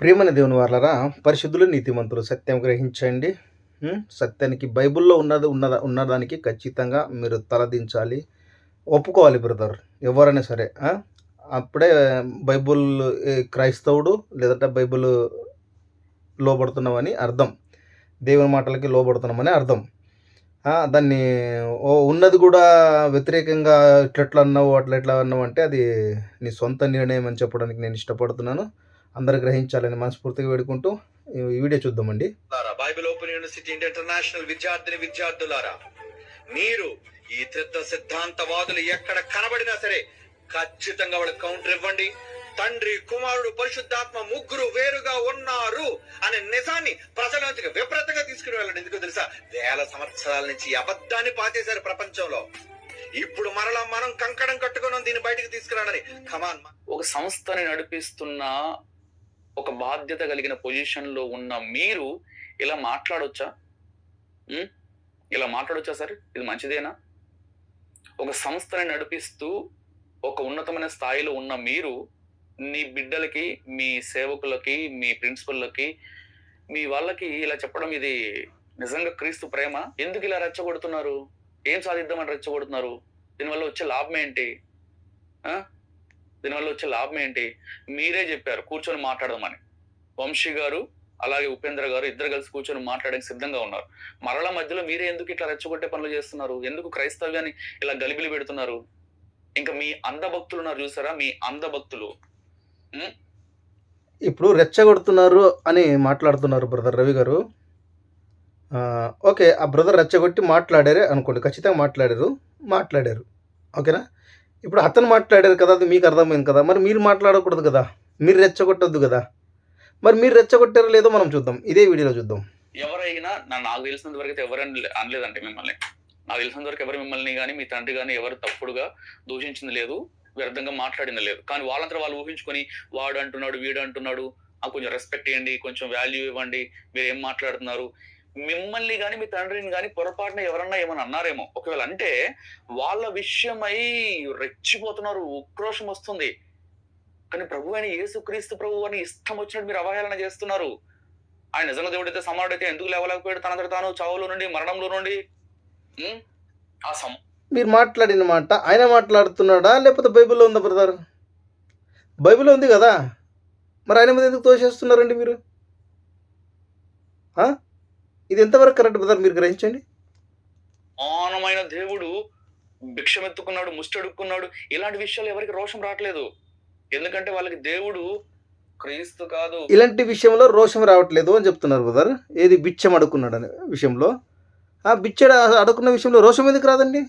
ప్రేమని దేవుని వాళ్ళరా పరిశుద్ధులు నీతిమంతులు సత్యం గ్రహించండి. సత్యానికి బైబిల్లో ఉన్నది ఉన్నద ఉన్నదానికి ఖచ్చితంగా మీరు తలదించాలి ఒప్పుకోవాలి బ్రదర్ ఎవరైనా సరే అప్పుడే బైబుల్ క్రైస్తవుడు లేదంటే బైబిల్ లోబడుతున్నామని అర్థం. దేవుని మాటలకి లోబడుతున్నామని అర్థం. దాన్ని ఓ ఉన్నది కూడా వ్యతిరేకంగా ఇట్లట్లా అన్నావు అట్లా ఎట్లా అన్నావు అంటే అది నీ సొంత నిర్ణయం అని చెప్పడానికి నేను ఇష్టపడుతున్నాను. అందరు గ్రహించాలని మనస్ఫూర్తిగా వేడుకుంటూ ఈ వీడియో చూద్దామండి. లారా బైబిల్ ఓపెన్ యూనివర్సిటీ ఇంటర్నేషనల్ విద్యార్థిని విద్యార్థులారా మీరు ఈ త్రిత్వ సిద్ధాంతవాదులు ఎక్కడ కనబడినా సరే ఖచ్చితంగా వాళ్ళకి కౌంటర్ ఇవ్వండి. తండ్రి కుమారుడు పరిశుద్ధాత్మ ముగ్గురు వేరుగా ఉన్నారు అనే నిజాన్ని ప్రజలంతకి విపరీతంగా తీసుకుని వెళ్ళండి. ఎందుకో తెలుసా? వేల సంవత్సరాల నుంచి అబద్ధాన్ని పాతేశారు ప్రపంచంలో. ఇప్పుడు మరలా మనం కంకణం కట్టుకున్నాం దీన్ని బయటికి తీసుకురాడని కమాన్ ఒక సంస్థని నడిపిస్తున్న ఒక బాధ్యత కలిగిన పొజిషన్లో ఉన్న మీరు ఇలా మాట్లాడొచ్చా? ఇలా మాట్లాడొచ్చా సార్? ఇది మంచిదేనా? ఒక సంస్థని నడిపిస్తూ ఒక ఉన్నతమైన స్థాయిలో ఉన్న మీరు మీ బిడ్డలకి మీ సేవకులకి మీ ప్రిన్సిపల్లకి మీ వాళ్ళకి ఇలా చెప్పడం ఇది నిజంగా క్రీస్తు ప్రేమ? ఎందుకు ఇలా రెచ్చగొడుతున్నారు? ఏం సాధిద్దామని రెచ్చగొడుతున్నారు? దీనివల్ల వచ్చే లాభం ఏంటి? దీనివల్ల వచ్చే లాభం ఏంటి? మీరే చెప్పారు కూర్చొని మాట్లాడదామని. వంశీ గారు అలాగే ఉపేంద్ర గారు ఇద్దరు కలిసి కూర్చొని మాట్లాడడానికి సిద్ధంగా ఉన్నారు. మరల మధ్యలో మీరే ఎందుకు ఇట్లా రెచ్చగొట్టే పనులు చేస్తున్నారు? ఎందుకు క్రైస్తవ్యాన్ని ఇలా గలిబిలి పెడుతున్నారు? ఇంకా మీ అందభక్తులు ఉన్నారు చూసారా? మీ అందభక్తులు. ఇప్పుడు రెచ్చగొడుతున్నారు అని మాట్లాడుతున్నారు బ్రదర్ రవి గారు. ఓకే ఆ బ్రదర్ రెచ్చగొట్టి మాట్లాడారే అనుకోండి. ఖచ్చితంగా మాట్లాడారు. మాట్లాడారు. ఓకేనా? ఇప్పుడు అతను మాట్లాడారు కదా అది మీకు అర్థమైంది కదా మరి మీరు మాట్లాడకూడదు కదా మీరు రెచ్చగొట్టద్దు కదా. మరి మీరు రెచ్చగొట్టారో లేదో మనం చూద్దాం ఇదే వీడియోలో చూద్దాం. ఎవరైనా నా- నాకు తెలిసినంత వరకు అయితే ఎవరైనా అనలేదంటే మిమ్మల్ని. నాకు తెలిసినంత వరకు ఎవరు మిమ్మల్ని కానీ మీ తండ్రి కానీ ఎవరు తప్పుడుగా దూషించింది లేదు వ్యర్థంగా మాట్లాడింది లేదు. కానీ వాళ్ళంతా వాళ్ళు ఊహించుకొని వాడు అంటున్నాడు వీడు అంటున్నాడు కొంచెం రెస్పెక్ట్ ఇవ్వండి కొంచెం వాల్యూ ఇవ్వండి మీరు ఏం మాట్లాడుతున్నారు మిమ్మల్ని కానీ మీ తండ్రిని కానీ పొరపాటున ఎవరన్నా ఏమైనా అన్నారేమో. ఒకవేళ అంటే వాళ్ళ విషయమై రెచ్చిపోతున్నారు ఉక్రోషం వస్తుంది. కానీ ప్రభు అని యేసుక్రీస్తు ప్రభు అని ఇష్టం వచ్చినట్టు మీరు అవహేళన చేస్తున్నారు. ఆయన నిజంగా దేవుడైతే సమానుడైతే ఎందుకు లేవలేకపోయాడు? తనంతట తాను చావులో నుండి మరణంలో నుండి? ఆ సమ మీరు మాట్లాడిన మాట ఆయన మాట్లాడుతున్నాడా? లేకపోతే బైబిల్లో ఉందా బ్రదర్? బైబిల్లో ఉంది కదా. మరి ఆయన మీద ఎందుకు తోసేస్తున్నారండి మీరు? ఇది ఎంతవరకు కరెక్ట్ బ్రదర్ మీరు గ్రహించండి? మానమైన దేవుడు భిక్షమెత్తుకున్నాడు ముష్టడుక్కున్నాడు. ఇలాంటి విషయాలు ఎవరికి రోషం రావట్లేదు. ఎందుకంటే వాళ్ళకి దేవుడు క్రీస్తు కాదు. ఇలాంటి విషయంలో రోషం రావట్లేదు అని చెప్తున్నారు బ్రదర్. ఏది బిచ్చం అడుక్కున్నాడు అనే విషయంలో? ఆ బిచ్చ అడుక్కున్న విషయంలో రోషం ఎందుకు రాదండి?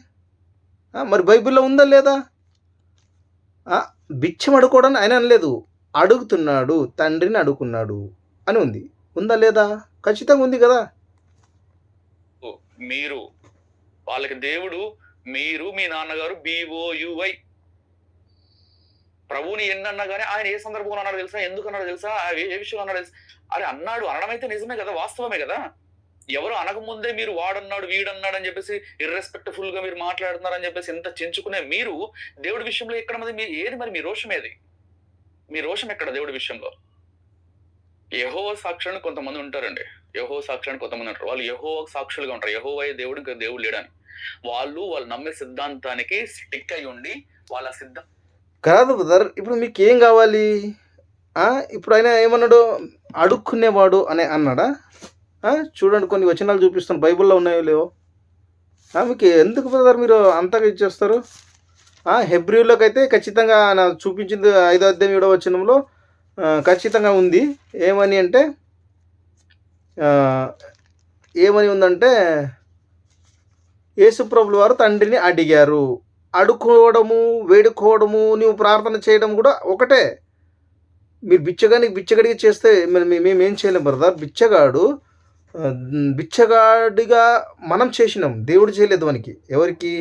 మరి బైబిల్లో ఉందా లేదా? బిచ్చం అడుక్కోవడానికి ఆయన అనలేదు. అడుగుతున్నాడు తండ్రిని అడుగుకున్నాడు అని ఉంది. ఉందా లేదా? ఖచ్చితంగా ఉంది కదా. మీరు వాళ్ళకి దేవుడు మీరు మీ నాన్నగారు బిఓయువై ప్రభువుని ఎన్నన్నా కానీ ఆయన ఏ సందర్భంలో అన్నాడు తెలుసా? ఎందుకు అన్నాడు తెలుసా? ఏ ఏ విషయంలో అన్నాడు తెలుసా? అరే అన్నాడు అనడం అయితే నిజమే కదా వాస్తవమే కదా? ఎవరు అనకముందే మీరు వాడన్నాడు వీడన్నాడు అని చెప్పేసి ఇర్రెస్పెక్ట్ఫుల్గా మీరు మాట్లాడుతున్నారని చెప్పేసి ఎంత చించుకునే మీరు దేవుడి విషయంలో ఎక్కడ మరి మీ ఏది మరి మీ రోషం ఏది? మీ రోషం ఎక్కడ దేవుడి విషయంలో? యహో సాక్షులను కొంతమంది ఉంటారండి. యహో సాక్షులను కొంతమంది ఉంటారు. వాళ్ళు యహో సాక్షులుగా ఉంటారు. యహో అయ్యే దేవుడు ఇంకా దేవుడు లేడని. వాళ్ళు వాళ్ళు నమ్మే సిద్ధాంతానికి స్టిక్ అయి ఉండి వాళ్ళ సిద్ధం. కాదు బ్రదర్ ఇప్పుడు మీకు ఏం కావాలి ఇప్పుడు ఆయన ఏమన్నాడు? అడుక్కునేవాడు అని అన్నాడా? చూడండి కొన్ని వచనాలు చూపిస్తాను. బైబిల్లో ఉన్నాయో లేవో? మీకు ఎందుకు బ్రదర్ మీరు అంతగా ఇచ్చేస్తారు? హెబ్రిలోకి అయితే ఖచ్చితంగా ఆయన చూపించింది ఐదో అధ్యాయం ఏడో వచనంలో ఖచ్చితంగా ఉంది. ఏమని అంటే ఏమని ఉందంటే యేసుప్రభుల వారు తండ్రిని అడిగారు. అడుక్కోవడము వేడుకోవడము నువ్వు ప్రార్థన చేయడం కూడా ఒకటే. మీరు బిచ్చగానికి బిచ్చగడిగా చేస్తే మేము ఏం చేయలేం బ్రదర్. బిచ్చగాడు బిచ్చగాడిగా మనం చేసినాం. దేవుడు చేయలేదు మనకి ఎవరికి?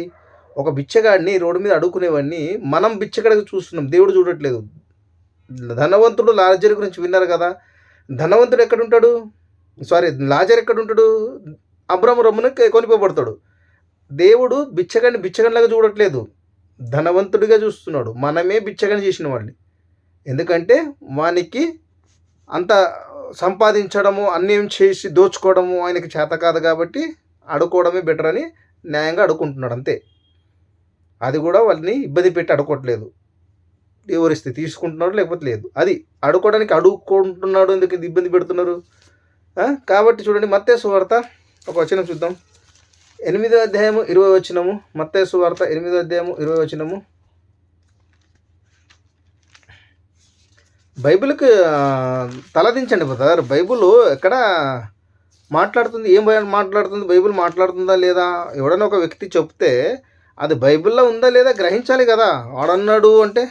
ఒక బిచ్చగాడిని రోడ్డు మీద అడుక్కునేవాడిని మనం బిచ్చగడిగా చూస్తున్నాం. దేవుడు చూడట్లేదు. ధనవంతుడు లాజర్ గురించి విన్నారు కదా. ధనవంతుడు ఎక్కడుంటాడు? సారీ లాజర్ ఎక్కడుంటాడు? అబ్రహం రమ్మును కొనిపోబడతాడు. దేవుడు బిచ్చగని బిచ్చగనిలాగా చూడట్లేదు. ధనవంతుడిగా చూస్తున్నాడు. మనమే బిచ్చగని చేసిన వాళ్ళని ఎందుకంటే వానికి అంత సంపాదించడము అన్యం చేసి దోచుకోవడము ఆయనకి చేత కాదు కాబట్టి అడుకోవడమే బెటర్ అని న్యాయంగా అడుకుంటున్నాడు అంతే. అది కూడా వాళ్ళని ఇబ్బంది పెట్టి అడుకోవట్లేదు ఎవరిస్తే తీసుకుంటున్నాడు లేకపోతే లేదు. అది అడుకోవడానికి అడుక్కుంటున్నాడు ఎందుకు ఇబ్బంది పెడుతున్నారు? కాబట్టి చూడండి మత్తే సువార్త ఒక వచనం చూద్దాం. ఎనిమిదో అధ్యాయము ఇరవై వచనము మత్తే సువార్త ఎనిమిదో అధ్యాయము ఇరవై వచనము. బైబిల్కి తలదించండి బ్రదర్. బైబిల్ ఎక్కడ మాట్లాడుతుంది ఏం మాట్లాడుతుంది బైబిల్ మాట్లాడుతుందా లేదా? ఎవడన్నా ఒక వ్యక్తి చెప్తే అది బైబిల్లో ఉందా లేదా గ్రహించాలి కదా. వాడన్నాడు అంటే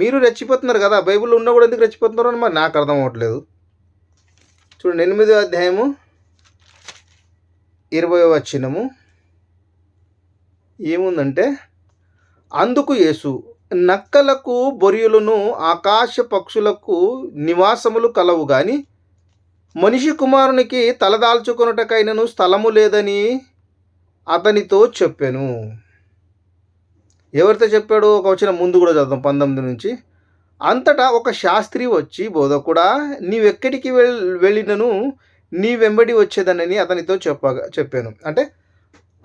మీరు రెచ్చిపోతున్నారు కదా బైబిల్లో ఉన్నా కూడా ఎందుకు రెచ్చిపోతున్నారు అని మరి నాకు అర్థం అవ్వట్లేదు. చూడండి ఎనిమిదో అధ్యాయము ఇరవై వచ్చినము ఏముందంటే అందుకు యేసు నక్కలకు బొరియులను ఆకాశ పక్షులకు నివాసములు కలవు కానీ మనిషి కుమారునికి తలదాల్చుకొనుటకైనను స్థలము లేదని అతనితో చెప్పాను. ఎవరితో చెప్పాడో ఒక వచ్చిన ముందు కూడా చదువుతాం పంతొమ్మిది నుంచి. అంతటా ఒక శాస్త్రి వచ్చి బోధకుడా నీవెక్కడికి వెళ్ వెళ్ళినను? నీ వెంబడి వచ్చేదనని అతనితో చెప్పగా చెప్పాను. అంటే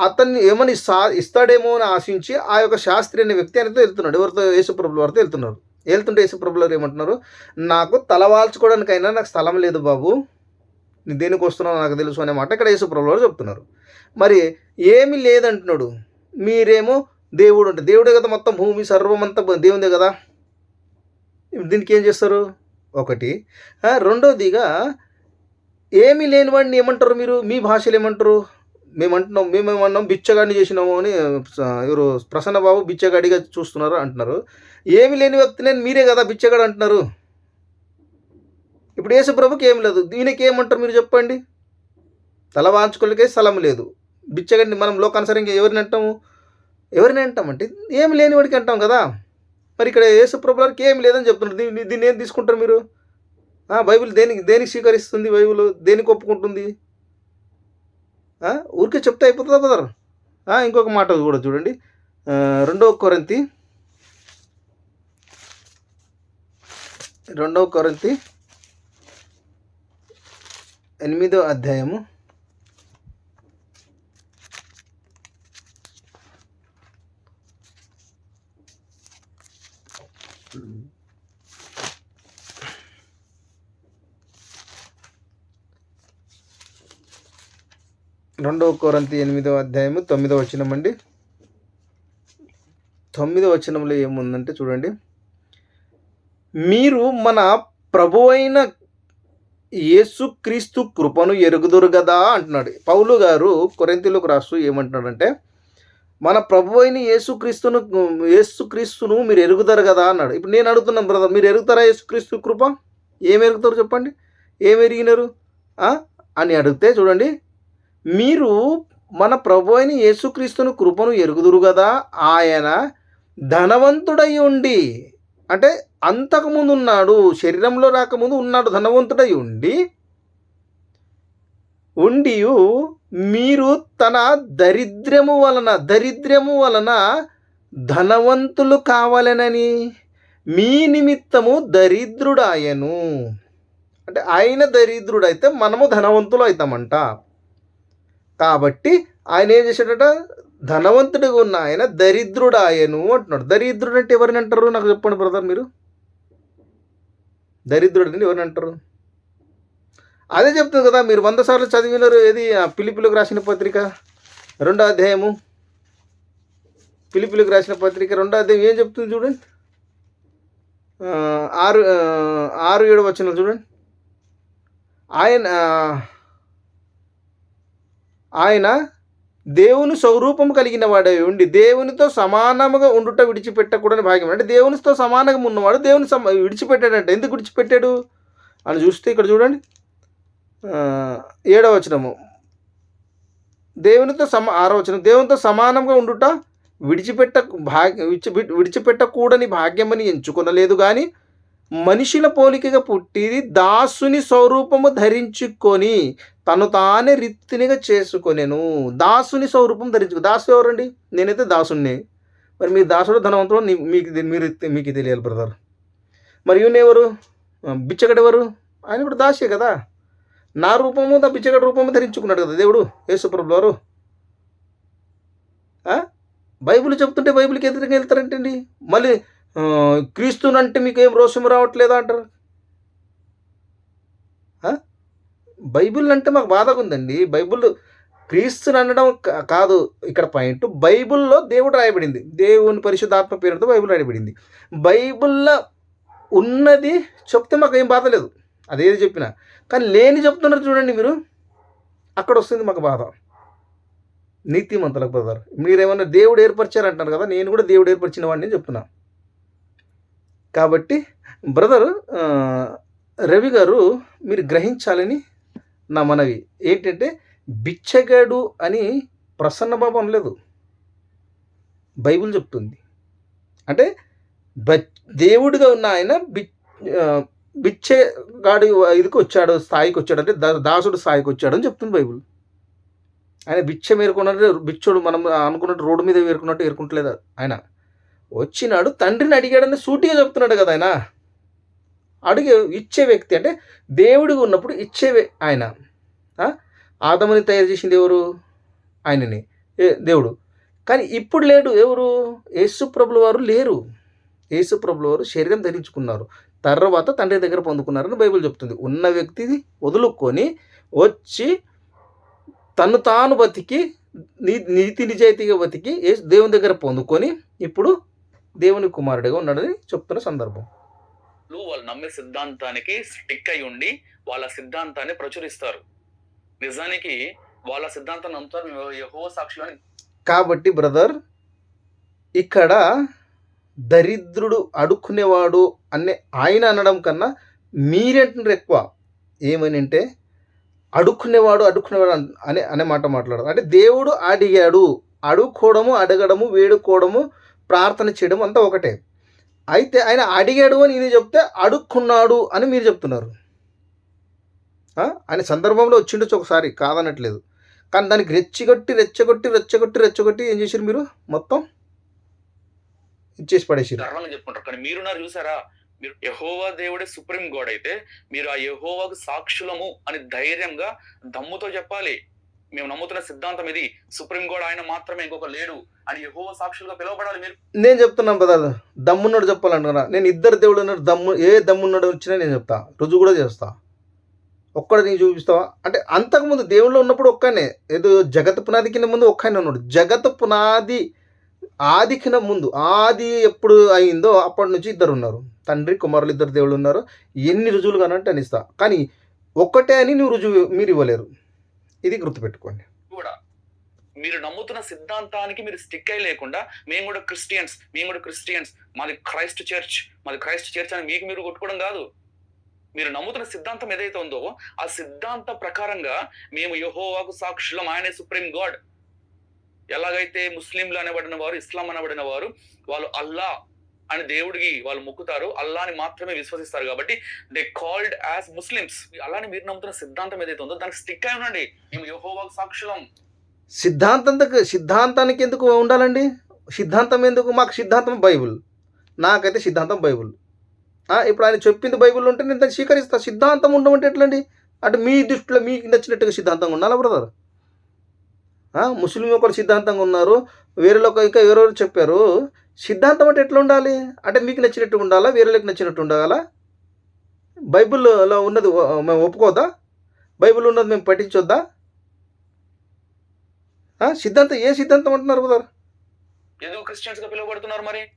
అతన్ని ఏమని సా ఇస్తాడేమో అని ఆశించి ఆ యొక్క శాస్త్రి అనే వ్యక్తి ఆయనతో వెళ్తున్నాడు. ఎవరితో? యేసుప్రభుల వారితో వెళ్తున్నారు వెళ్తుంటే యేసుప్రభులు వారు ఏమంటున్నారు? నాకు తలవాల్చుకోవడానికైనా నాకు స్థలం లేదు బాబు. నీ దేనికి వస్తున్నావు నాకు తెలుసు అనే మాట ఇక్కడ యేసుప్రభుల వారు చెప్తున్నారు. మరి ఏమి లేదంటున్నాడు. మీరేమో దేవుడు అంటే దేవుడే కదా మొత్తం భూమి సర్వమంతా దేవుందే కదా. దీనికి ఏం చేస్తారు? ఒకటి. ఆ, రెండోదిగా ఏమీ లేని వాడిని ఏమంటారు మీరు? మీ భాషలు ఏమంటారు? మేము అంటున్నాం మేమేమన్నాం బిచ్చగాడిని చేసినాము అని ఎవరు ప్రసన్న బాబు బిచ్చగాడిగా చూస్తున్నారు అంటున్నారు. ఏమి లేని వ్యక్తి నేను మీరే కదా బిచ్చగాడు అంటున్నారు. ఇప్పుడు యేసుప్రభుకి ఏం లేదు. దీనికి ఏమంటారు మీరు చెప్పండి? తల వాంచుకోలేకే స్థలం లేదు. బిచ్చగాడిని మనం లోకానుసరంగా ఎవరిని అంటాము? ఎవరిని అంటామంటే ఏమి లేనివాడికి అంటాం కదా. మరి ఇక్కడ యేసు ప్రభులకి ఏమి లేదని చెప్తున్నారు? దీన్ని దీన్ని ఏం తీసుకుంటారు మీరు? బైబిల్ దేనికి దేనికి స్వీకరిస్తుంది బైబిల్? దేనికి ఒప్పుకుంటుంది? ఊరికే చెప్తే అయిపోతుందా బదర్ ఇంకొక మాట కూడా చూడండి. రెండవ కొరంతి. రెండవ కొరంతి ఎనిమిదో అధ్యాయము. రెండవ కొరంతి ఎనిమిదవ అధ్యాయము తొమ్మిదవ వచనం అండి. తొమ్మిదవ వచనంలో ఏముందంటే చూడండి. మీరు మన ప్రభు అయిన యేసుక్రీస్తు కృపను ఎరుగుదురు కదా అంటున్నాడు. పౌలు గారు కొరెంతిలోకి రాస్తూ ఏమంటున్నాడంటే మన ప్రభు అయిన యేసుక్రీస్తును యేసుక్రీస్తును మీరు ఎరుగుతారు కదా అన్నాడు. ఇప్పుడు నేను అడుగుతున్నాను బ్రదర్ మీరు ఎరుగుతారా యేసుక్రీస్తు కృప? ఏం ఎరుగుతారు చెప్పండి? ఏం ఎరిగినారు? అని అడిగితే చూడండి మీరు మన ప్రభు అయిన యేసుక్రీస్తును కృపను ఎరుగుదురు కదా ఆయన ధనవంతుడై ఉండి అంటే అంతకుముందు ఉన్నాడు శరీరంలో రాకముందు ఉన్నాడు ధనవంతుడై ఉండి ఉండి మీరు తన దరిద్రము వలన దరిద్రము వలన ధనవంతులు కావాలనని మీ నిమిత్తము దరిద్రుడాయను. అంటే ఆయన దరిద్రుడైతే మనము ధనవంతులు అవుతామంట కాబట్టి ఆయన ఏం చేశాడట? ధనవంతుడిగా ఉన్న ఆయన దరిద్రుడాయను అంటున్నాడు. దరిద్రుడు అంటే ఎవరిని అంటారు? నాకు చెప్పండి బ్రదర్ మీరు. దరిద్రుడు అంటే ఎవరిని అంటారు? అదే చెప్తుంది కదా మీరు వంద సార్లు చదివినారు ఏది పిలిపిలకు రాసిన పత్రిక? రెండో అధ్యాయము. పిలిపిలకు రాసిన పత్రిక రెండో అధ్యాయం ఏం చెప్తుంది చూడండి. ఆరు ఆరు ఏడు వచ్చిన చూడండి. ఆయన ఆయన దేవుని స్వరూపం కలిగిన వాడే ఉండి దేవునితో సమానముగా ఉండుట విడిచిపెట్టకూడని భాగ్యం. అంటే దేవునితో సమానంగా ఉన్నవాడు దేవుని సమ విడిచిపెట్టాడంట. ఎందుకు విడిచిపెట్టాడు? అని చూస్తే ఇక్కడ చూడండి. ఏడవ వచనము. దేవునితో సమ ఆరవచనం దేవునితో సమానంగా ఉండుట విడిచిపెట్ట భాగ్య విడిచిపెట్టకూడని భాగ్యమని ఎంచుకొనలేదు కానీ మనుషుల పోలికగా పుట్టిది దాసుని స్వరూపము ధరించుకొని తను తానే రిత్తినిగా చేసుకొనేను. దాసుని స్వరూపం ధరించుకో దాసు ఎవరండి? నేనైతే దాసుని మరి మీ దాసుడు ధనవంతుడు మీకు మీరు మీకు తెలియాలి బ్రదర్ మరి ఈయన ఎవరు ఆ, ఆయన కూడా దాసే కదా. నా రూపము నా బిచ్చగాడు రూపము ధరించుకున్నాడు కదా దేవుడు యేసుప్రభు వారు బైబిల్ చెప్తుంటే బైబిల్కి ఎదురుగా వెళ్తారంటండి. మళ్ళీ క్రీస్తునంటే మీకు ఏం రోషం రావట్లేదా అంటారు? బైబిల్ అంటే మాకు బాధగా ఉందండి బైబిల్ క్రీస్తుని అనడం కాదు. ఇక్కడ పాయింట్ బైబిల్లో దేవుడు రాయబడింది. దేవుని పరిశుద్ధాత్మ పేరుతో బైబిల్ రాయబడింది. బైబిల్లో ఉన్నది చెప్తే మాకు ఏం బాధ లేదు. అదేది చెప్పినా. కానీ లేని చెప్తున్నారు చూడండి మీరు. అక్కడ వస్తుంది మాకు బాధ. నీతిమంతులకు బ్రదర్ మీరేమన్నా దేవుడు ఏర్పరిచారంటున్నారు కదా నేను కూడా దేవుడు ఏర్పరిచిన వాడిని చెప్తున్నా. కాబట్టి బ్రదర్ రవి గారు మీరు గ్రహించాలని నా మనవి. ఏంటంటే బిచ్చగాడు అని ప్రసన్న బాబు అనలేదు బైబిల్ చెప్తుంది. అంటే బ- దేవుడిగా ఉన్న ఆయన బి బిచ్చగాడు ఇదికి వచ్చాడు స్థాయికి వచ్చాడు అంటే దాసుడు స్థాయికి వచ్చాడు అని చెప్తుంది బైబుల్. ఆయన బిచ్చ మేరుకున్నట్టు బిచ్చోడు మనం అనుకున్నట్టు రోడ్డు మీద వేరుకున్నట్టు ఏరుకుంటలేదు ఆయన. వచ్చినాడు తండ్రిని అడిగాడని సూటిగా చెప్తున్నాడు కదా ఆయన. అడిగే ఇచ్చే వ్యక్తి అంటే దేవుడిగా ఉన్నప్పుడు ఇచ్చే ఆయన. ఆదమని తయారు చేసింది ఎవరు? ఆయనని. ఏ దేవుడు. కానీ ఇప్పుడు లేడు ఎవరు? యేసుప్రభుల వారు లేరు. యేసుప్రభుల వారు శరీరం ధరించుకున్నారు. తర్వాత తండ్రి దగ్గర పొందుకున్నారని బైబిల్ చెప్తుంది. ఉన్న వ్యక్తిని వదులుకొని వచ్చి తను తాను బతికి నీతి నిజాయితీగా బతికి దేవుని దగ్గర పొందుకొని ఇప్పుడు దేవుని కుమారుడిగా ఉన్నాడని చెప్తున్న సందర్భం. వాళ్ళు వాళ్ళు నమ్మే సిద్ధాంతానికి స్టిక్ అయి ఉండి వాళ్ళ సిద్ధాంతాన్ని ప్రచురిస్తారు. నిజానికి వాళ్ళ సిద్ధాంతాన్ని నమ్ముతారు అని. కాబట్టి బ్రదర్ ఇక్కడ దరిద్రుడు అడుక్కునేవాడు అనే ఆయన అనడం కన్నా మీరేంటారు ఎక్కువ. ఏమని అంటే అడుక్కునేవాడు అడుక్కునేవాడు అని అనే అనే మాట మాట్లాడారు. అంటే దేవుడు అడిగాడు. అడుక్కోవడము అడగడము వేడుకోవడము ప్రార్థన చేయడం అంతా ఒకటే. అయితే ఆయన అడిగాడు అని ఇది చెప్తే అడుక్కున్నాడు అని మీరు చెప్తున్నారు. ఆయన సందర్భంలో వచ్చిండొచ్చు ఒకసారి కాదనట్లేదు. కానీ దానికి రెచ్చగొట్టి రెచ్చగొట్టి రెచ్చగొట్టి రెచ్చగొట్టి ఏం చేశారు మీరు? మొత్తం ఇచ్చేసి పడేసారు గర్వంగా చెప్పుకుంటారు. కానీ మీరున్నారు చూసారా? మీరు యహోవా దేవుడే సుప్రీం గాడ్ అయితే మీరు ఆ యహోవాకు సాక్షులము అని ధైర్యంగా దమ్ముతో చెప్పాలి. మేము నమ్ముతున్న సిద్ధాంతం ఇది. సుప్రీం గాడ్ ఆయన మాత్రమే ఇంకొక లేడు అని యహోవా సాక్షులుగా పిలువబడాలి మీరు. నేను చెప్తున్నాను బ్రదర్ దమ్మున్నాడు చెప్పాలంటున్నా నేను ఇద్దరు దేవుడు ఉన్నాడు దమ్ము ఏ దమ్మున్నాడు వచ్చినా నేను చెప్తా. రుజువు కూడా చేస్తా. ఒక్కడ నీకు చూపిస్తావా? అంటే అంతకుముందు దేవుళ్ళు ఉన్నప్పుడు ఒక్కనే. ఏదో జగత్ పునాది కింద ముందు ఒక్కనే ఉన్నాడు. జగత్ పునాది ఆదికిన ముందు ఆది ఎప్పుడు అయిందో అప్పటి నుంచి ఇద్దరు ఉన్నారు. తండ్రి కుమారులు ఇద్దరు దేవుళ్ళు ఉన్నారు. ఎన్ని రుజువులు కానంటే అని ఇస్తా. కానీ ఒక్కటే అని నువ్వు రుజువు మీరు ఇవ్వలేరు. ఇది గుర్తుపెట్టుకోండి. కూడా మీరు నమ్ముతున్న సిద్ధాంతానికి మీరు స్టిక్ అయి లేకుండా మేము కూడా క్రిస్టియన్స్ మేము కూడా క్రిస్టియన్స్ మాది క్రైస్ట్ చర్చ్ మాది క్రైస్ట్ చర్చ్ అని మీకు మీరు కొట్టుకోవడం కాదు. మీరు నమ్ముతున్న సిద్ధాంతం ఏదైతే ఉందో ఆ సిద్ధాంత ప్రకారంగా మేము యహోవాకు సాక్షులం ఆయనే సుప్రీం గాడ్ ఎలాగైతే ముస్లింలు అనబడిన వారు ఇస్లాం అనబడిన వారు వాళ్ళు అల్లా అని దేవుడికి వాళ్ళు మొక్కుతారు అల్లాని మాత్రమే విశ్వసిస్తారు కాబట్టి దే కాల్డ్ యాజ్ ముస్లిమ్స్. అలానే మీరు నమ్ముతున్న సిద్ధాంతం ఏదైతే ఉందో దానికి స్టిక్ అయి ఉండండి. మేము యహోవాకు సాక్షులం. సిద్ధాంతం సిద్ధాంతానికి ఎందుకు ఉండాలండి? సిద్ధాంతం ఎందుకు? మాకు సిద్ధాంతం బైబుల్. నాకైతే సిద్ధాంతం బైబుల్. ఇప్పుడు ఆయన చెప్పింది బైబుల్ ఉంటే నేను దాన్ని స్వీకరిస్తాను సిద్ధాంతం ఉండమంటే ఎట్లండి? అంటే మీ దృష్టిలో మీకు నచ్చినట్టుగా సిద్ధాంతంగా ఉండాలా బ్రదర్? ముస్లిం ఒకరు సిద్ధాంతంగా ఉన్నారు. వేరేలో ఒక- ఇంకా ఎవరెవరు చెప్పారు? సిద్ధాంతం అంటే ఎట్లా ఉండాలి? అంటే మీకు నచ్చినట్టు ఉండాలా? వేరేలకు నచ్చినట్టు ఉండాలా? బైబిల్లో ఉన్నది మేము ఒప్పుకోవద్దా? బైబిల్ ఉన్నది మేము పఠించొద్దా? సిద్ధాంతం ఏ సిద్ధాంతం అంటున్నారు బ్రదర్? ఎందుకు క్రిస్టియన్స్గా పిలువబడుతున్నారు మరి?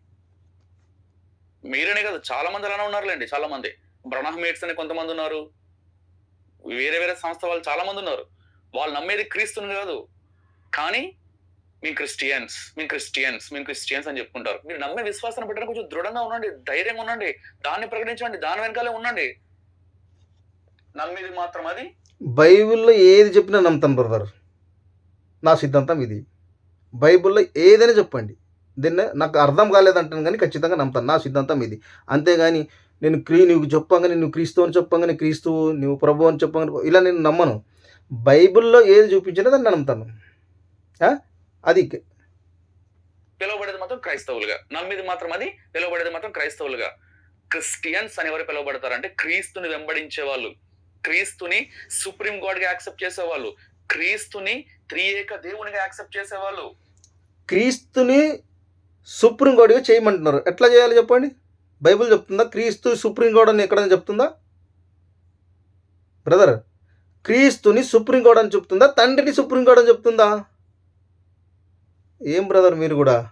మీరనే కదా చాలా మంది అలానే ఉన్నారులేండి చాలా మంది. బ్రహ్మేట్స్ అని కొంతమంది ఉన్నారు. వేరే వేరే సంస్థ వాళ్ళు చాలా మంది ఉన్నారు. వాళ్ళు నమ్మేది క్రీస్తుని కాదు. కానీ మేము క్రిస్టియన్స్ మేము క్రిస్టియన్స్ మేము క్రిస్టియన్స్ అని చెప్పుకుంటారు. మీరు నమ్మే విశ్వాసాన్ని పెట్టడం కొంచెం దృఢంగా ఉండండి ధైర్యంగా ఉండండి దాన్ని ప్రకటించండి దాని వెనకాలే ఉండండి. నమ్మేది మాత్రం అది. బైబిల్లో ఏది చెప్పినా నమ్ముతాను బ్రదర్. నా సిద్ధాంతం ఇది. బైబిల్లో ఏదైనా చెప్పండి. దీన్ని నాకు అర్థం కాలేదంటాను కానీ ఖచ్చితంగా నమ్ముతాను. నా సిద్ధాంతం ఇది. అంతేగాని నేను క్రీ నువ్వు చెప్పంగానే నువ్వు క్రీస్తు అని చెప్పంగానే క్రీస్తు నువ్వు ప్రభు అని చెప్పంగానే ఇలా నేను నమ్మను. బైబిల్లో ఏది చూపించినా దాన్ని నమ్ముతాను. అది పిలువబడేది మాత్రం క్రైస్తవులుగా. నమ్మేది మాత్రం అది పిలువబడేది మాత్రం క్రైస్తవులుగా. క్రిస్టియన్స్ అని ఎవరు పిలువబడతారు అంటే క్రీస్తుని వెంబడించే వాళ్ళు క్రీస్తుని సుప్రీం గాడ్గా యాక్సెప్ట్ చేసేవాళ్ళు. క్రీస్తుని త్రియేక దేవునిగా యాక్సెప్ట్ చేసేవాళ్ళు. క్రీస్తుని సుప్రీం కోర్టుగా చేయమంటున్నారు. ఎట్లా చేయాలి చెప్పండి? బైబిల్ చెప్తుందా? క్రీస్తు సుప్రీం కోర్ట్ అని ఎక్కడైనా చెప్తుందా? బ్రదర్ క్రీస్తుని సుప్రీం కోర్ట్ అని చెప్తుందా? తండ్రిని సుప్రీం కోర్ట్ అని చెప్తుందా? ఏం బ్రదర్ మీరు కూడా?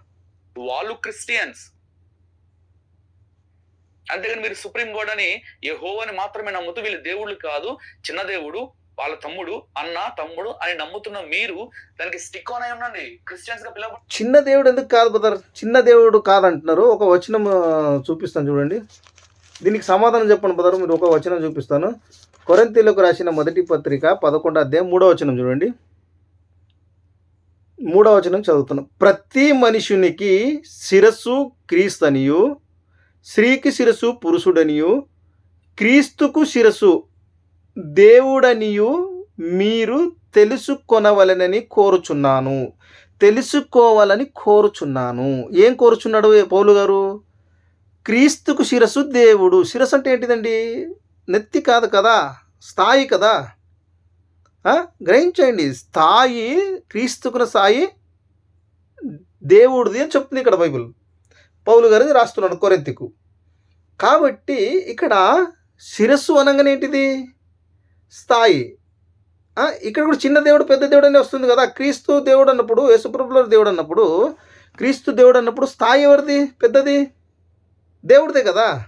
వాళ్ళు క్రిస్టియన్స్. అంతేగాని మీరు సుప్రీం కోర్ట్ అని యెహోవా అని మాత్రమే నమ్ముతూ వీళ్ళు దేవుళ్ళు కాదు చిన్న దేవుడు వాళ్ళ తమ్ముడు అన్న తమ్ముడు అని నమ్ముతున్న మీరు దానికి స్టిక్ ఆన్ అయి ఉండండి. క్రిస్టియన్స్గా పిలవ చిన్న దేవుడు ఎందుకు కాదు బ్రదర్? చిన్న దేవుడు కాదంటున్నారు. ఒక వచనం చూపిస్తాను చూడండి. దీనికి సమాధానం చెప్పండి బ్రదర్. మీరు ఒక వచనం చూపిస్తాను. కొరంతీలకు రాసిన మొదటి పత్రిక పదకొండో అధ్యాయం మూడో వచనం చూడండి. మూడవ వచనం చదువుతున్నాం. ప్రతి మనుషునికి శిరస్సు క్రీస్తనియు స్త్రీకి శిరస్సు పురుషుడనియు క్రీస్తుకు శిరస్సు దేవుడనియు మీరు తెలుసుకొనవలనని కోరుచున్నాను. తెలుసుకోవాలని కోరుచున్నాను. ఏం కోరుచున్నాడు పౌలు గారు? క్రీస్తుకు శిరస్సు దేవుడు. శిరస్సు అంటే ఏంటిదండి? నెత్తి కాదు కదా? స్థాయి కదా? గ్రహించండి స్థాయి క్రీస్తుకున్న స్థాయి దేవుడిది అని చెప్తుంది ఇక్కడ బైబిల్. పౌలు గారు రాస్తున్నాడు కొరెంతికు. కాబట్టి ఇక్కడ శిరస్సు అనగానే ఏంటిది? స్థాయి. ఇక్కడ కూడా చిన్న దేవుడు పెద్ద దేవుడు అనే వస్తుంది కదా. క్రీస్తు దేవుడు అన్నప్పుడు యేసుప్రభుల దేవుడు అన్నప్పుడు క్రీస్తు దేవుడు అన్నప్పుడు స్థాయి ఎవరిది? పెద్దది? దేవుడిదే కదా.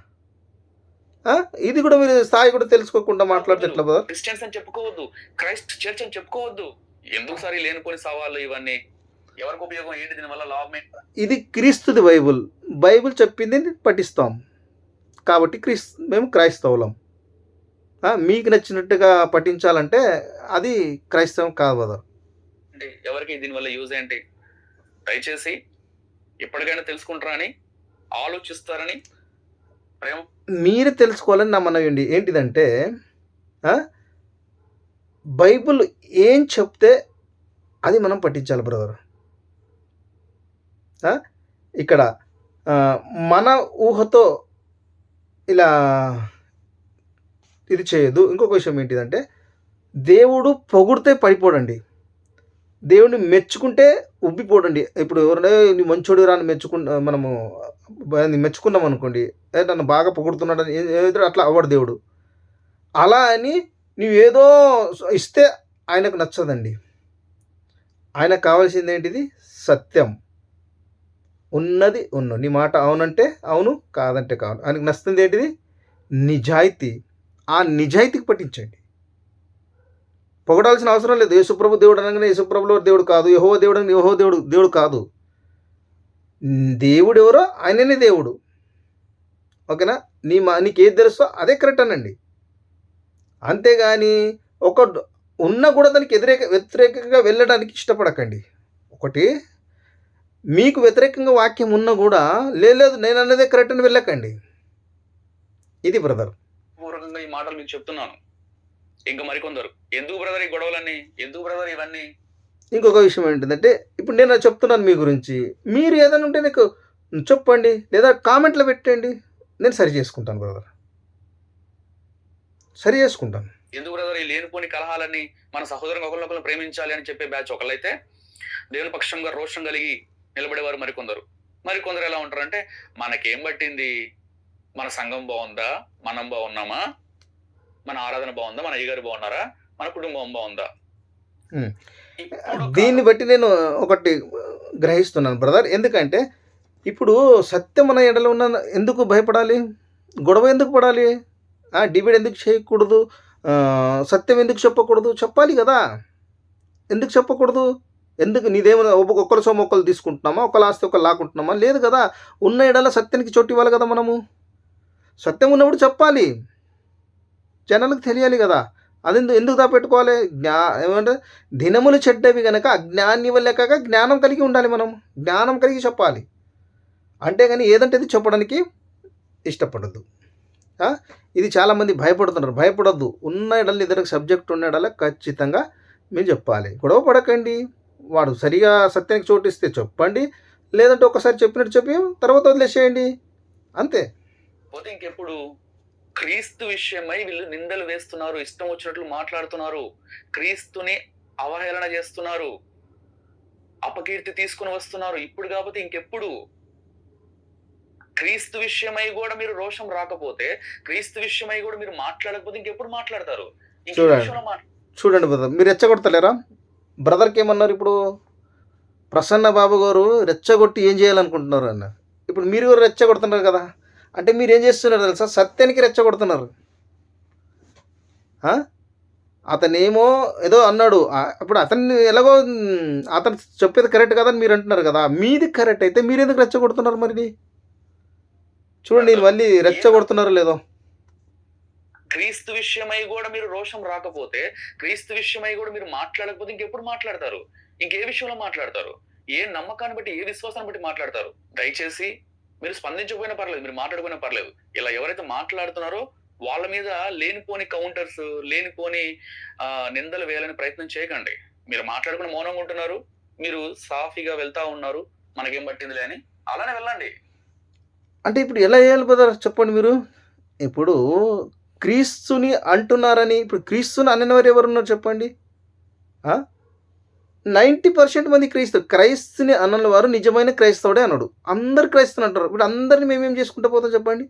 ఇది కూడా మీరు స్థాయి కూడా తెలుసుకోకుండా మాట్లాడితే ఎట్లా బ్రదర్? క్రిస్టియన్స్ అని చెప్పుకోవద్దు. క్రైస్ట్ చర్చ్ అని చెప్పుకోవద్దు. ఎందుకు సార్ లేనిపోని సవాళ్ళు ఇవన్నీ? ఎవరికి ఉపయోగం? ఏంటి దీని వల్ల లాభం ఏంటి? ఇది క్రీస్తుది బైబుల్. బైబిల్ చెప్పింది పఠిస్తాం. కాబట్టి క్రీస్ మేము క్రైస్తవులం. మీకు నచ్చినట్టుగా పఠించాలంటే అది క్రైస్తవం కాదు బ్రదర్. అంటే ఎవరికి దీనివల్ల యూజ్ ఏంటి? దయచేసి ఎప్పటికైనా తెలుసుకుంటారని ఆలోచిస్తారని మీరు తెలుసుకోవాలని నా మనవి అండి ఏంటిదంటే బైబుల్ బైబిల్ ఏం చెప్తే అది మనం పట్టించాలి బ్రదర్. ఇక్కడ మన ఊహతో ఇలా ఇది చేయదు ఇంకొక విషయం ఏంటిదంటే దేవుడు పొగిడితే పడిపోడండి. దేవుడిని మెచ్చుకుంటే ఉబ్బిపోడండి. ఇప్పుడు ఎవరైనా మంచోడు రాని మెచ్చుకు మనము మెచ్చుకున్నాం అనుకోండి. నన్ను బాగా పొగుడుతున్నాడని ఏ- ఏదో అట్లా అవ్వడు దేవుడు. అలా అని నువ్వేదో ఇస్తే ఆయనకు నచ్చదండి. ఆయనకు కావాల్సింది ఏంటిది? సత్యం. ఉన్నది ఉన్న. నీ మాట అవునంటే అవును కాదంటే కాదు. ఆయనకు నచ్చుతుంది ఏంటిది? నిజాయితీ. ఆ నిజాయితీకి పట్టించండి. పొగడాల్సిన అవసరం లేదు. యేసుప్రభు దేవుడు అనగానే యేసుప్రభులో దేవుడు కాదు. యహో దేవుడు అని యహో దేవుడు దేవుడు కాదు. దేవుడు ఎవరో ఆయననే దేవుడు. ఓకేనా? నీ మా నీకు ఏది తెలుసో అదే కరెక్ట్ అనండి. అంతేగాని ఒక ఉన్న కూడా దానికి వ్యతిరేక వ్యతిరేకంగా వెళ్ళడానికి ఇష్టపడకండి. ఒకటి మీకు వ్యతిరేకంగా వాక్యం ఉన్నా కూడా లేదు నేను అన్నదే కరెక్ట్ అని వెళ్ళకండి. ఇది బ్రదర్. పూర్వకంగా ఈ మాటలు మీకు చెప్తున్నాను. ఇంకా మరికొందరు ఎందుకు బ్రదర్ ఈ గొడవలన్నీ? ఎందుకు బ్రదర్ ఇవన్నీ? ఇంకొక విషయం ఏంటంటే ఇప్పుడు నేను చెప్తున్నాను మీ గురించి. మీరు ఏదైనా ఉంటే నాకు చెప్పండి లేదా కామెంట్లో పెట్టండి. నేను సరి చేసుకుంటాను బ్రదర్. సరి చేసుకుంటాను. ఎందుకు బ్రదర్? ఈ లేనిపోని కలహాలన్నీ మన సహోదరుని ఒకరినొకరు ప్రేమించాలి అని చెప్పే బ్యాచ్ ఒకళ్ళైతే దేవుని పక్షంగా రోషం కలిగి నిలబడేవారు మరికొందరు. మరికొందరు ఎలా ఉంటారంటే మనకేం పట్టింది? మన సంఘం బాగుందా? మనం బాగున్నామా? మన ఆరాధన బాగుందా? మన అయ్యగారు బాగున్నారా? మన కుటుంబం బాగుందా? దీన్ని బట్టి నేను ఒకటి గ్రహిస్తున్నాను బ్రదర్. ఎందుకంటే ఇప్పుడు సత్యం మన ఎడలో ఉన్న ఎందుకు భయపడాలి? గొడవ ఎందుకు పడాలి? డిబేట్ ఎందుకు చేయకూడదు? సత్యం ఎందుకు చెప్పకూడదు? చెప్పాలి కదా. ఎందుకు చెప్పకూడదు? ఎందుకు నీదేమైనా ఒక్కొక్క- ఒక్కరి సొమ్ము ఒకరు తీసుకుంటున్నామా? ఒకళ్ళ ఆస్తి ఒకరు లాక్కుంటున్నామా? లేదు కదా. ఉన్న ఎడల సత్యానికి చోటు ఇవ్వాలి కదా మనము. సత్యం ఉన్నప్పుడు చెప్పాలి. జనాలకు తెలియాలి కదా. అది ఎందుకు ఎందుకు దాపెట్టుకోవాలి జ్ఞా ఏమంటే దినములు చెడ్డవి కనుక అజ్ఞాని వల్లే కాక జ్ఞానం కలిగి ఉండాలి మనం. జ్ఞానం కలిగి చెప్పాలి. అంటే కానీ ఏదంటే అది చెప్పడానికి ఇష్టపడద్దు. ఇది చాలామంది భయపడుతున్నారు. భయపడద్దు. ఉన్న ఎడలు ఇద్దరికి సబ్జెక్ట్ ఉన్న ఖచ్చితంగా మీరు చెప్పాలి. గొడవ పడకండి. వాడు సరిగా సత్యానికి చోటిస్తే చెప్పండి. లేదంటే ఒకసారి చెప్పినట్టు చెప్పి తర్వాత వదిలేసేయండి. అంతే. ఇంకెప్పుడు క్రీస్తు విషయమై వీళ్ళు నిందలు వేస్తున్నారు ఇష్టం వచ్చినట్లు మాట్లాడుతున్నారు క్రీస్తుని అవహేళన చేస్తున్నారు అపకీర్తి తీసుకుని వస్తున్నారు. ఇప్పుడు కాకపోతే ఇంకెప్పుడు? క్రీస్తు విషయమై కూడా మీరు రోషం రాకపోతే క్రీస్తు విషయమై కూడా మీరు మాట్లాడకపోతే ఇంకెప్పుడు మాట్లాడతారు? చూడండి. బ్రదర్ మీరు రెచ్చగొడతలేరా? బ్రదర్కి ఏమన్నారు ఇప్పుడు? ప్రసన్న బాబు గారు రెచ్చగొట్టి ఏం చేయాలనుకుంటున్నారు అన్న? ఇప్పుడు మీరు కూడా రెచ్చగొడుతున్నారు కదా. అంటే మీరు ఏం చేస్తున్నారు తెలుసా? సత్యానికి రెచ్చగొడుతున్నారు. అతనేమో ఏదో అన్నాడు. అప్పుడు అతన్ని ఎలాగో అతను చెప్పేది కరెక్ట్ కదా అని మీరు అంటున్నారు కదా. మీది కరెక్ట్ అయితే మీరు ఎందుకు రెచ్చగొడుతున్నారు మరి చూడండి వీళ్ళు మళ్ళీ రెచ్చగొడుతున్నారు లేదో. క్రీస్తు విషయమై కూడా మీరు రోషం రాకపోతే క్రీస్తు విషయమై కూడా మీరు మాట్లాడకపోతే ఇంకెప్పుడు మాట్లాడతారు? ఇంకే విషయంలో మాట్లాడతారు? ఏ నమ్మకాన్ని బట్టి ఏ విశ్వాసాన్ని బట్టి మాట్లాడతారు? దయచేసి మీరు స్పందించకపోయినా పర్లేదు మీరు మాట్లాడుకున్నా పర్లేదు. ఇలా ఎవరైతే మాట్లాడుతున్నారో వాళ్ళ మీద లేనిపోని కౌంటర్స్ లేనిపోని ఆ, నిందలు వేయాలని ప్రయత్నం చేయకండి. మీరు మాట్లాడుకుని మౌనంగా ఉంటున్నారు మీరు సాఫీగా వెళ్తా ఉన్నారు మనకేం పట్టిందిలే అని అలానే వెళ్ళండి. అంటే ఇప్పుడు ఎలా చేయాలి బ్రదర్ చెప్పండి మీరు. ఇప్పుడు క్రీస్తుని అంటున్నారని ఇప్పుడు క్రీస్తుని అననివారు ఎవరున్నారు చెప్పండి? నైంటీ పర్సెంట్ మంది క్రైస్తవు క్రైస్తుని అన్న వారు నిజమైన క్రైస్తవుడే అన్నాడు. అందరు క్రైస్తుని అంటారు. ఇప్పుడు అందరిని మేమేం చేసుకుంటూ పోతాం చెప్పండి?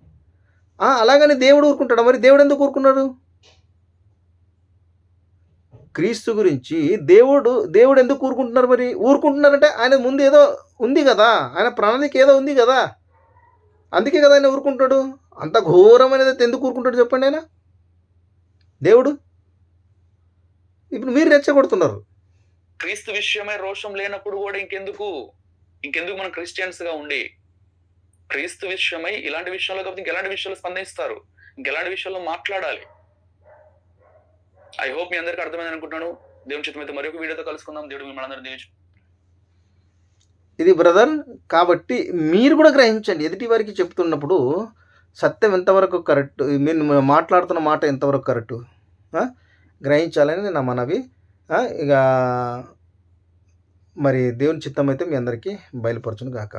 అలాగని దేవుడు ఊరుకుంటాడు? మరి దేవుడు ఎందుకు ఊరుకున్నాడు? క్రీస్తు గురించి దేవుడు దేవుడు ఎందుకు ఊరుకుంటున్నారు మరి? ఊరుకుంటున్నారంటే ఆయన ముందు ఏదో ఉంది కదా? ఆయన ప్రణాళిక ఏదో ఉంది కదా? అందుకే కదా ఆయన ఊరుకుంటాడు అంత ఘోరమైనది ఎందుకు ఊరుకుంటాడు చెప్పండి ఆయన? దేవుడు? ఇప్పుడు మీరు రెచ్చగొడుతున్నారు. క్రీస్తు విషయమై రోషం లేనప్పుడు కూడా ఇంకెందుకు? ఇంకెందుకు మనం క్రిస్టియన్స్గా ఉండి? క్రీస్తు విషయమై ఇలాంటి విషయంలో కాకపోతే ఇంకెలాంటి విషయాలు స్పందిస్తారు? ఇంకెలాంటి విషయాల్లో మాట్లాడాలి? ఐ హోప్ మీ అందరికీ అర్థమైంది అనుకుంటున్నాను. దేవుని చిత్తం అయితే మరొక వీడియోతో కలుసుకుందాం. దేవుడు మిమ్మల్ని అందరూ దీవించు. ఇది బ్రదర్ కాబట్టి మీరు కూడా గ్రహించండి. ఎదుటి వారికి చెప్తున్నప్పుడు సత్యం ఎంతవరకు కరెక్ట్? మీరు మాట్లాడుతున్న మాట ఎంతవరకు కరెక్ట్? గ్రహించాలని నా మనవి. ఇక మరి దేవుని చిత్తం అయితే మీ అందరికీ బయలుపరచును గాక.